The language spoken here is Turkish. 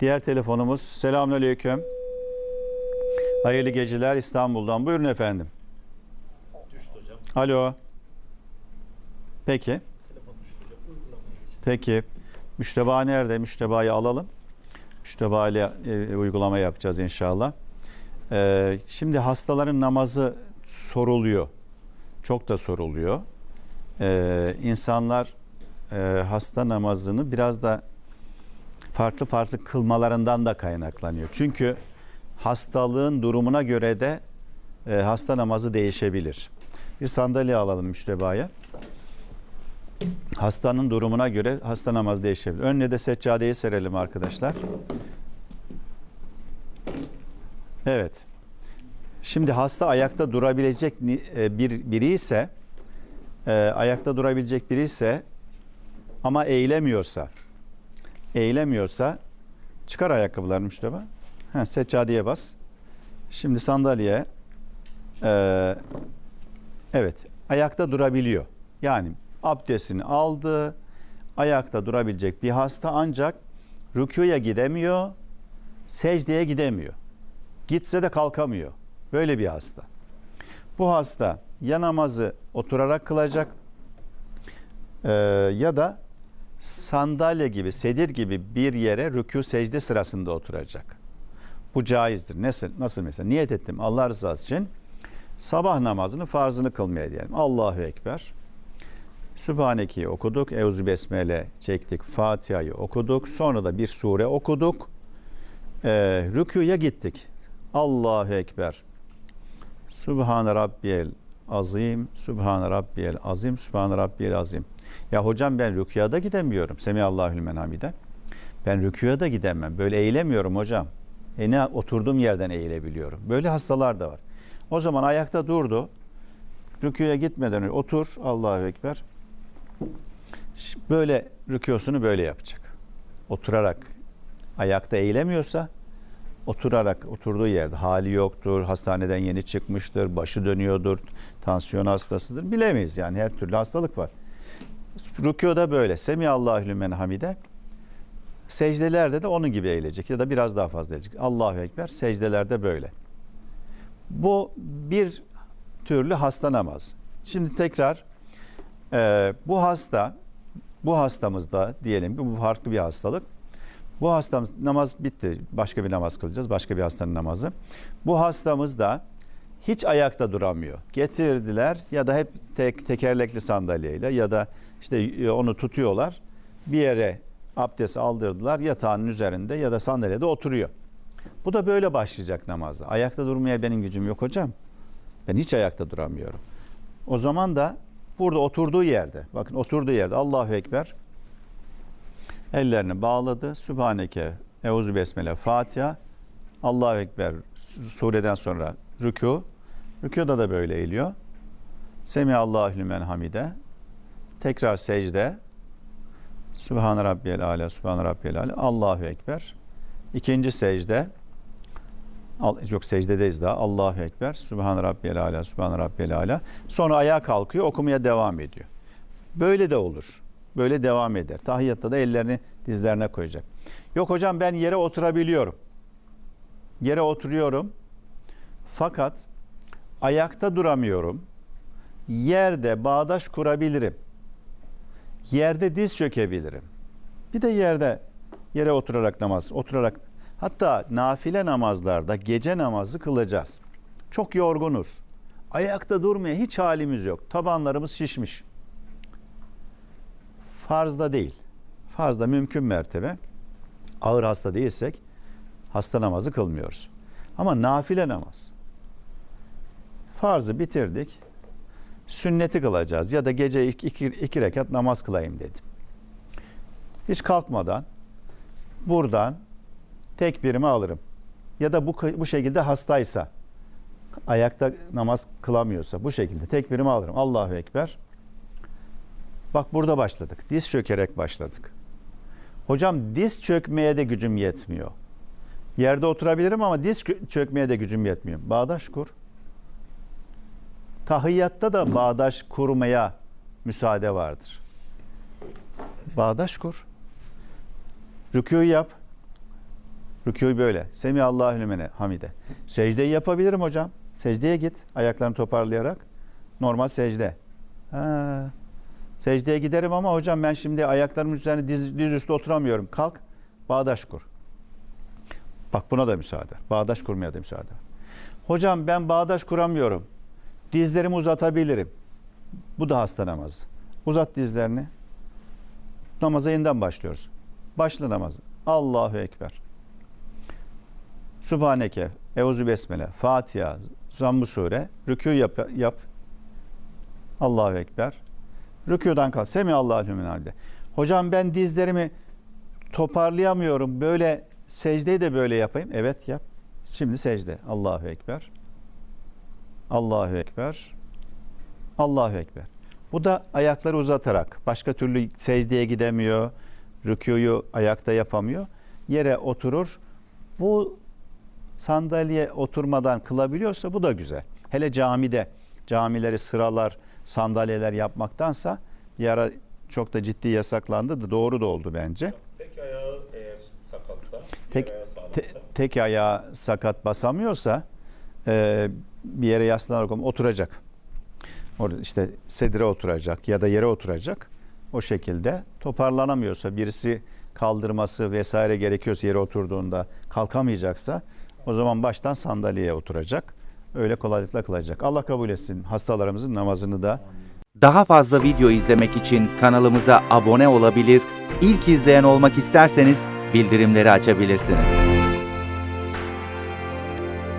Diğer telefonumuz. Selamünaleyküm. Hayırlı geceler İstanbul'dan. Buyurun efendim. Alo. Peki. Peki. Müşteba nerede? Müştebayı alalım. Müşteba ile e, uygulama yapacağız inşallah. Ee, şimdi hastaların namazı soruluyor. Çok da soruluyor. Ee, insanlar e, hasta namazını biraz da farklı farklı kılmalarından da kaynaklanıyor. Çünkü hastalığın durumuna göre de e, hasta namazı değişebilir. Bir sandalye alalım müştebaya. Hastanın durumuna göre hasta namazı değişebilir. Önüne de seccadeyi serelim arkadaşlar. Evet. Şimdi hasta ayakta durabilecek e, bir biri ise e, ayakta durabilecek biri ise ama eğilemiyorsa eğilemiyorsa çıkar ayakkabılarını müşteba. Ha, seccadeye bas. Şimdi sandalye e, evet ayakta durabiliyor. Yani abdestini aldı ayakta durabilecek bir hasta ancak rükuya gidemiyor secdeye gidemiyor. Gitse de kalkamıyor. Böyle bir hasta. Bu hasta ya namazı oturarak kılacak e, ya da sandalye gibi, sedir gibi bir yere rükû secde sırasında oturacak. Bu caizdir. Nasıl, nasıl mesela? Niyet ettim Allah rızası için sabah namazını farzını kılmaya diyelim. Allahu Ekber. Sübhaneke'yi okuduk. Euzu Besmele çektik. Fatiha'yı okuduk. Sonra da bir sure okuduk. Ee, rükûya gittik. Allahu Ekber. Sübhane Rabbiyel Azim. Sübhane Rabbiyel Azim. Sübhane Rabbiyel Azim. Ya hocam ben rüküya da gidemiyorum. Semihallahü limen hamide. Ben rüküya da gidemem. Böyle eğilemiyorum hocam. E ne oturduğum yerden eğilebiliyorum. Böyle hastalar da var. O zaman ayakta durdu. Rüküye gitmeden önce otur. Allahu Ekber. Böyle rükûsunu böyle yapacak. Oturarak ayakta eğilemiyorsa oturarak oturduğu yerde hali yoktur, hastaneden yeni çıkmıştır, başı dönüyordur, tansiyon hastasıdır. Bilemeyiz yani her türlü hastalık var. Rükûda böyle. Semihallahü limen hamide. Secdelerde de onun gibi eğilecek ya da biraz daha fazla eğilecek. Allahu Ekber. Secdelerde böyle. Bu bir türlü hasta namaz. Şimdi tekrar e, bu hasta bu hastamızda diyelim ki bu farklı bir hastalık. Bu hastamız namaz bitti. Başka bir namaz kılacağız. Başka bir hastanın namazı. Bu hastamız da hiç ayakta duramıyor. Getirdiler ya da hep tek tekerlekli sandalyeyle ya da işte e, onu tutuyorlar. Bir yere abdest aldırdılar. Yatağının üzerinde ya da sandalyede oturuyor. Bu da böyle başlayacak namazı. Ayakta durmaya benim gücüm yok hocam. Ben hiç ayakta duramıyorum. O zaman da burada oturduğu yerde, bakın oturduğu yerde Allahu Ekber ellerini bağladı. Sübhaneke, Euzu Besmele, Fatiha, Allahu Ekber sureden sonra rükû. Rükûda da böyle eğiliyor. Semihallahü limen hamide. Tekrar secde. Sübhane Rabbiyel Ala, Sübhane Rabbiyel Ala. Allahu Ekber. İkinci secde. Yok secdedeyiz daha. Allahu Ekber. Sübhane Rabbiyel Ala, Sübhane Rabbiyel Ala. Sonra ayağa kalkıyor, okumaya devam ediyor. Böyle de olur. Böyle devam eder. Tahiyyatta da ellerini dizlerine koyacak. Yok hocam ben yere oturabiliyorum. Yere oturuyorum. Fakat ayakta duramıyorum. Yerde bağdaş kurabilirim. Yerde diz çökebilirim. Bir de yerde yere oturarak namaz, oturarak hatta nafile namazlarda gece namazı kılacağız. Çok yorgunuz. Ayakta durmaya hiç halimiz yok. Tabanlarımız şişmiş. Farzda değil. Farzda mümkün mertebe ağır hasta değilsek hasta namazı kılmıyoruz. Ama nafile namaz. Farzı bitirdik. Sünneti kılacağız ya da gece iki, iki, iki rekat namaz kılayım dedim. Hiç kalkmadan buradan tekbirimi alırım. Ya da bu, bu şekilde hastaysa ayakta namaz kılamıyorsa bu şekilde tekbirimi alırım. Allahu Ekber. Bak burada başladık. Diz çökerek başladık. Hocam diz çökmeye de gücüm yetmiyor. Yerde oturabilirim ama diz çökmeye de gücüm yetmiyor. Bağdaş kur. Tahiyyatta da bağdaş kurmaya müsaade vardır. Bağdaş kur. Rükû yap. Rükû böyle. Semi Allahu lümene hamide. Secdeyi yapabilirim hocam. Secdeye git ayaklarını toparlayarak. Normal secde. Ha. Secdeye giderim ama hocam ben şimdi ayaklarımın üzerine diz, diz üstü oturamıyorum. Kalk bağdaş kur. Bak buna da müsaade. Bağdaş kurmaya da müsaade. Hocam ben bağdaş kuramıyorum. Dizlerimi uzatabilirim. Bu da hasta namazı. Uzat dizlerini. Namaza yeniden başlıyoruz. Başla namazı. Allahu Ekber. Subhaneke, Euzu Besmele, Fatiha, Zamm-ı Sure, rükû yap, yap. Allahu Ekber. Rükûdan kalk. Semi Allahu halde. Hocam ben dizlerimi toparlayamıyorum. Böyle secdeyi de böyle yapayım. Evet yap. Şimdi secde. Allahu Ekber. Allahu Ekber. Allahu Ekber. Bu da ayakları uzatarak. Başka türlü secdeye gidemiyor. Rükûyu ayakta yapamıyor. Yere oturur. Bu sandalye oturmadan kılabiliyorsa bu da güzel. Hele camide camileri sıralar, sandalyeler yapmaktansa bir ara çok da ciddi yasaklandı da doğru da oldu bence. Tek ayağı eğer sakatsa, Tek- ayağı sağlamsa. Te- tek ayağı sakat basamıyorsa e, bir yere yaslanarak oturacak. Orada işte sedire oturacak ya da yere oturacak. O şekilde toparlanamıyorsa birisi kaldırması vesaire gerekiyorsa yere oturduğunda kalkamayacaksa o zaman baştan sandalyeye oturacak. Öyle kolaylıkla kılacak. Allah kabul etsin hastalarımızın namazını da. Daha fazla video izlemek için kanalımıza abone olabilir, ilk izleyen olmak isterseniz bildirimleri açabilirsiniz.